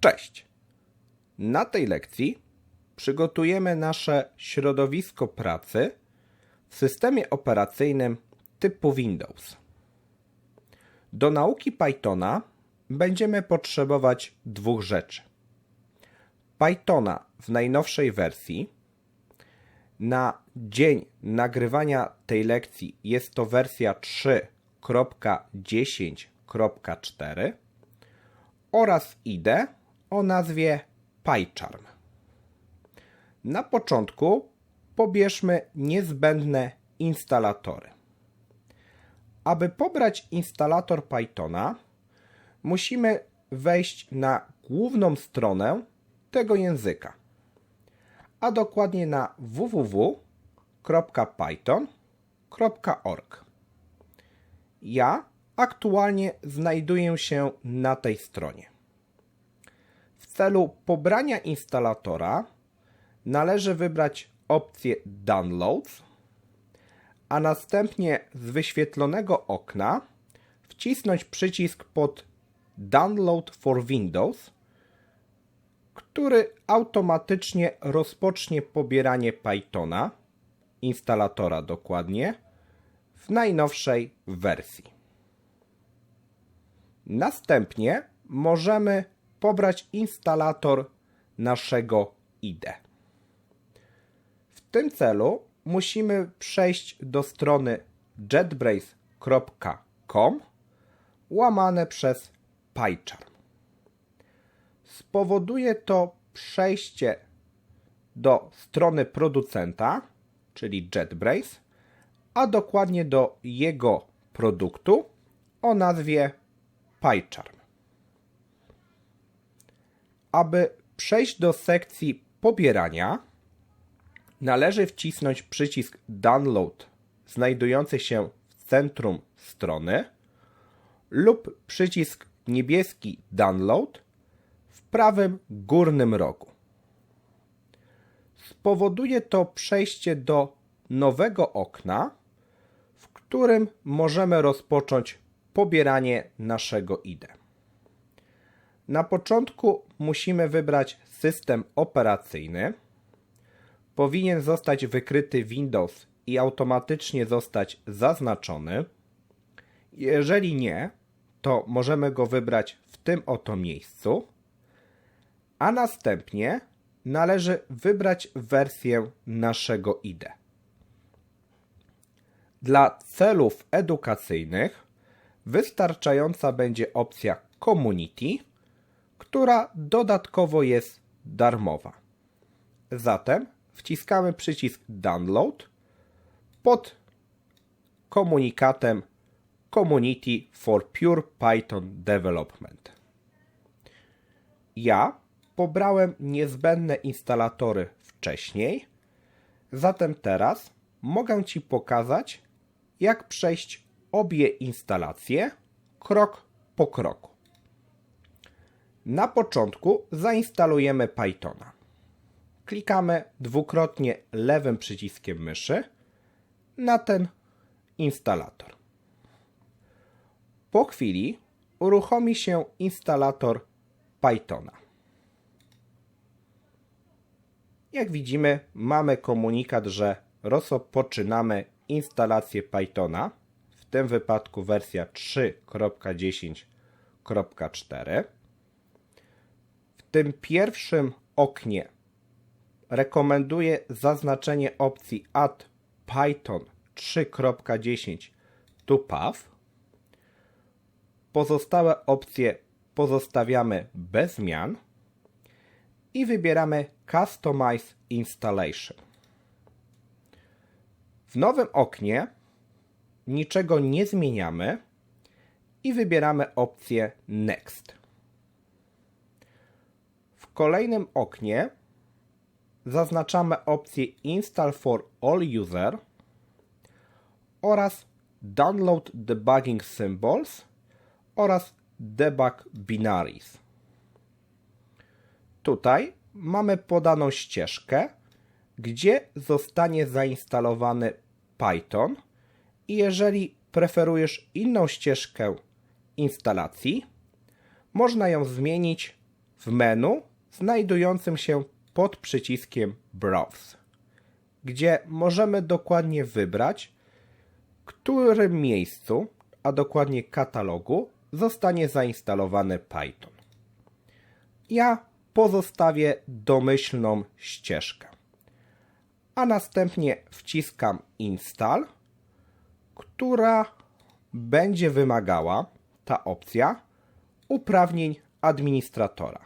Cześć! Na tej lekcji przygotujemy nasze środowisko pracy w systemie operacyjnym typu Windows. Do nauki Pythona będziemy potrzebować dwóch rzeczy. Pythona w najnowszej wersji. Na dzień nagrywania tej lekcji jest to wersja 3.10.4 oraz IDE o nazwie PyCharm. Na początku pobierzmy niezbędne instalatory. Aby pobrać instalator Pythona, musimy wejść na główną stronę tego języka, a dokładnie na www.python.org. Ja aktualnie znajduję się na tej stronie. Celu pobrania instalatora należy wybrać opcję Downloads, a następnie z wyświetlonego okna wcisnąć przycisk pod Download for Windows, który automatycznie rozpocznie pobieranie Pythona, instalatora dokładnie, w najnowszej wersji. Następnie możemy pobrać instalator naszego IDE. W tym celu musimy przejść do strony jetbrace.com łamane przez PyCharm. Spowoduje to przejście do strony producenta, czyli JetBrace, a dokładnie do jego produktu o nazwie PyCharm. Aby przejść do sekcji pobierania, należy wcisnąć przycisk Download znajdujący się w centrum strony lub przycisk niebieski Download w prawym górnym rogu. Spowoduje to przejście do nowego okna, w którym możemy rozpocząć pobieranie naszego IDE. Na początku musimy wybrać system operacyjny. Powinien zostać wykryty Windows i automatycznie zostać zaznaczony. Jeżeli nie, to możemy go wybrać w tym oto miejscu, a następnie należy wybrać wersję naszego IDE. Dla celów edukacyjnych wystarczająca będzie opcja Community, która dodatkowo jest darmowa. Zatem wciskamy przycisk Download pod komunikatem Community for Pure Python Development. Ja pobrałem niezbędne instalatory wcześniej, zatem teraz mogę Ci pokazać, jak przejść obie instalacje krok po kroku. Na początku zainstalujemy Pythona. Klikamy dwukrotnie lewym przyciskiem myszy na ten instalator. Po chwili uruchomi się instalator Pythona. Jak widzimy, mamy komunikat, że rozpoczynamy instalację Pythona, w tym wypadku wersja 3.10.4. Tym pierwszym oknie rekomenduję zaznaczenie opcji Add Python 3.10 to Path. Pozostałe opcje pozostawiamy bez zmian i wybieramy Customize Installation. W nowym oknie niczego nie zmieniamy i wybieramy opcję Next. Kolejnym oknie zaznaczamy opcję Install for All User oraz Download Debugging Symbols oraz Debug Binaries. Tutaj mamy podaną ścieżkę, gdzie zostanie zainstalowany Python i jeżeli preferujesz inną ścieżkę instalacji, można ją zmienić w menu znajdującym się pod przyciskiem Browse, gdzie możemy dokładnie wybrać, którym miejscu, a dokładnie katalogu, zostanie zainstalowany Python. Ja pozostawię domyślną ścieżkę, a następnie wciskam Install, która będzie wymagała, ta opcja, uprawnień administratora.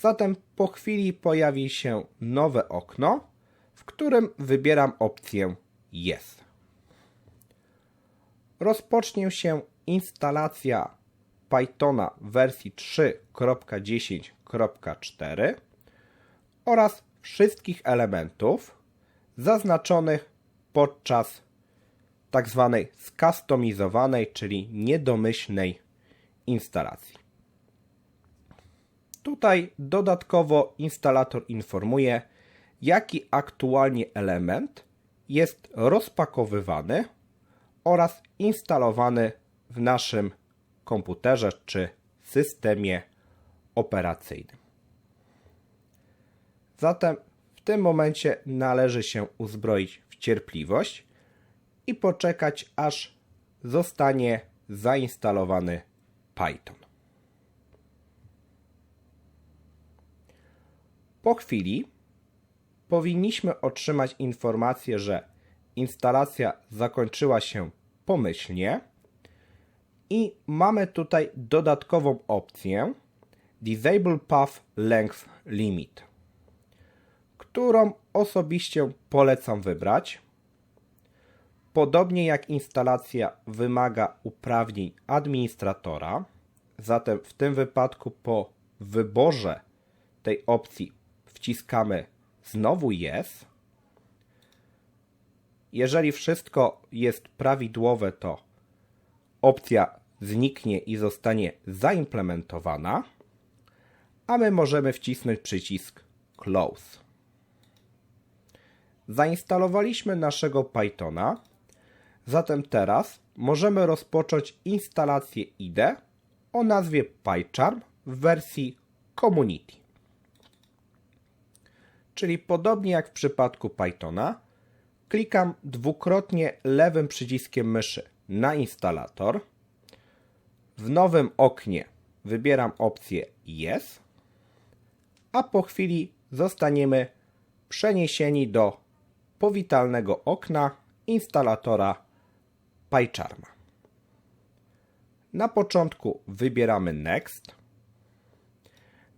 Zatem po chwili pojawi się nowe okno, w którym wybieram opcję Yes. Rozpocznie się instalacja Pythona wersji 3.10.4 oraz wszystkich elementów zaznaczonych podczas tak zwanej skustomizowanej, czyli niedomyślnej instalacji. Tutaj dodatkowo instalator informuje, jaki aktualnie element jest rozpakowywany oraz instalowany w naszym komputerze czy systemie operacyjnym. Zatem w tym momencie należy się uzbroić w cierpliwość i poczekać, aż zostanie zainstalowany Python. Po chwili powinniśmy otrzymać informację, że instalacja zakończyła się pomyślnie i mamy tutaj dodatkową opcję Disable Path Length Limit, którą osobiście polecam wybrać. Podobnie jak instalacja wymaga uprawnień administratora, zatem w tym wypadku po wyborze tej opcji wciskamy znowu Yes. Jeżeli wszystko jest prawidłowe, to opcja zniknie i zostanie zaimplementowana, a my możemy wcisnąć przycisk Close. Zainstalowaliśmy naszego Pythona, zatem teraz możemy rozpocząć instalację IDE o nazwie PyCharm w wersji Community. Czyli podobnie jak w przypadku Pythona, klikam dwukrotnie lewym przyciskiem myszy na instalator. W nowym oknie wybieram opcję Yes, a po chwili zostaniemy przeniesieni do powitalnego okna instalatora PyCharma. Na początku wybieramy Next.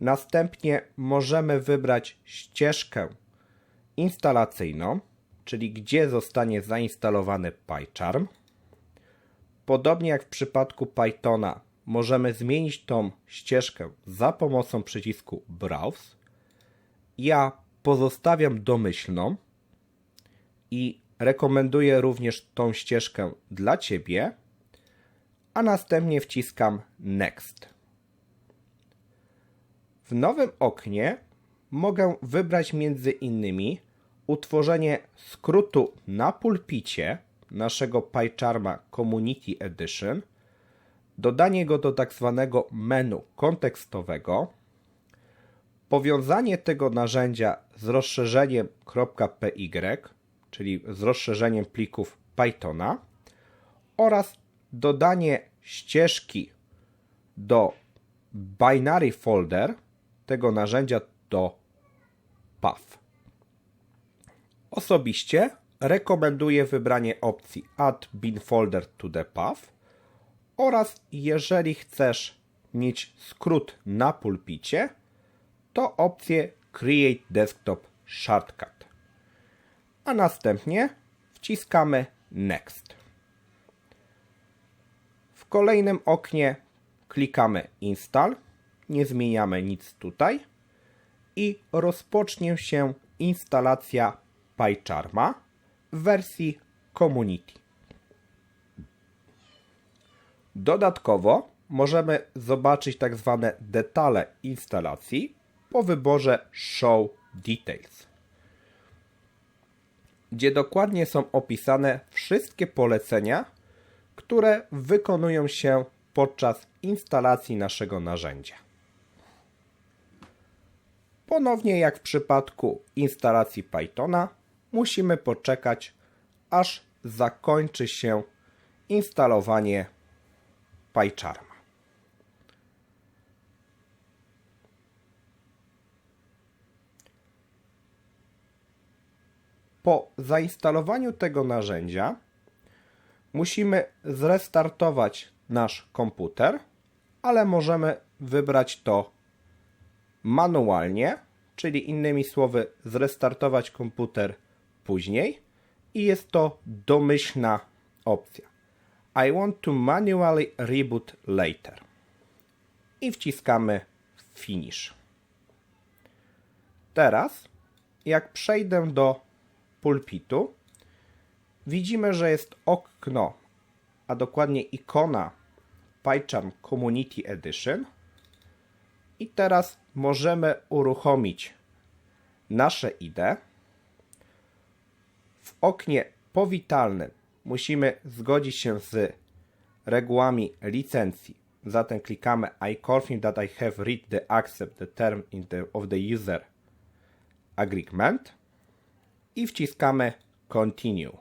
Następnie możemy wybrać ścieżkę instalacyjną, czyli gdzie zostanie zainstalowany PyCharm. Podobnie jak w przypadku Pythona, możemy zmienić tą ścieżkę za pomocą przycisku Browse. Ja pozostawiam domyślną i rekomenduję również tą ścieżkę dla Ciebie, a następnie wciskam Next. W nowym oknie mogę wybrać między innymi utworzenie skrótu na pulpicie naszego PyCharma Community Edition, dodanie go do tak zwanego menu kontekstowego, powiązanie tego narzędzia z rozszerzeniem .py, czyli z rozszerzeniem plików Pythona oraz dodanie ścieżki do binary folder tego narzędzia do path. Osobiście rekomenduję wybranie opcji Add bin folder to the path oraz jeżeli chcesz mieć skrót na pulpicie, to opcję Create Desktop Shortcut. A następnie wciskamy Next. W kolejnym oknie klikamy Install, nie zmieniamy nic tutaj i rozpocznie się instalacja PyCharma w wersji Community. Dodatkowo możemy zobaczyć tak zwane detale instalacji po wyborze Show Details, gdzie dokładnie są opisane wszystkie polecenia, które wykonują się podczas instalacji naszego narzędzia. Ponownie jak w przypadku instalacji Pythona, musimy poczekać, aż zakończy się instalowanie PyCharma. Po zainstalowaniu tego narzędzia musimy zrestartować nasz komputer, ale możemy wybrać to manualnie, czyli innymi słowy zrestartować komputer później i jest to domyślna opcja. I want to manually reboot later. I wciskamy finish. Teraz, jak przejdę do pulpitu, widzimy, że jest okno, a dokładnie ikona PyCharm Community Edition. I teraz możemy uruchomić nasze IDE. W oknie powitalnym musimy zgodzić się z regułami licencji. Zatem klikamy I confirm that I have read the accept the term the, of the user agreement i wciskamy Continue.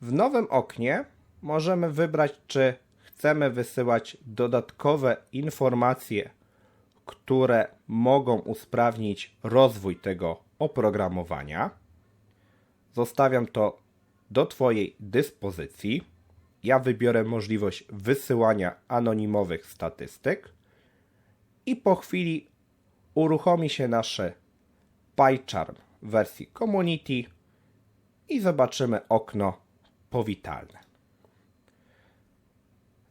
W nowym oknie możemy wybrać, czy chcemy wysyłać dodatkowe informacje, które mogą usprawnić rozwój tego oprogramowania. Zostawiam to do Twojej dyspozycji. Ja wybiorę możliwość wysyłania anonimowych statystyk i po chwili uruchomi się nasze PyCharm w wersji Community i zobaczymy okno powitalne.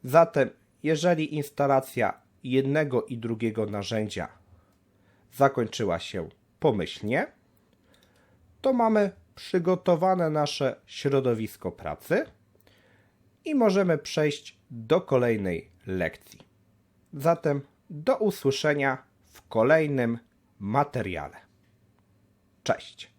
Zatem, jeżeli instalacja jednego i drugiego narzędzia zakończyła się pomyślnie, to mamy przygotowane nasze środowisko pracy i możemy przejść do kolejnej lekcji. Zatem do usłyszenia w kolejnym materiale. Cześć.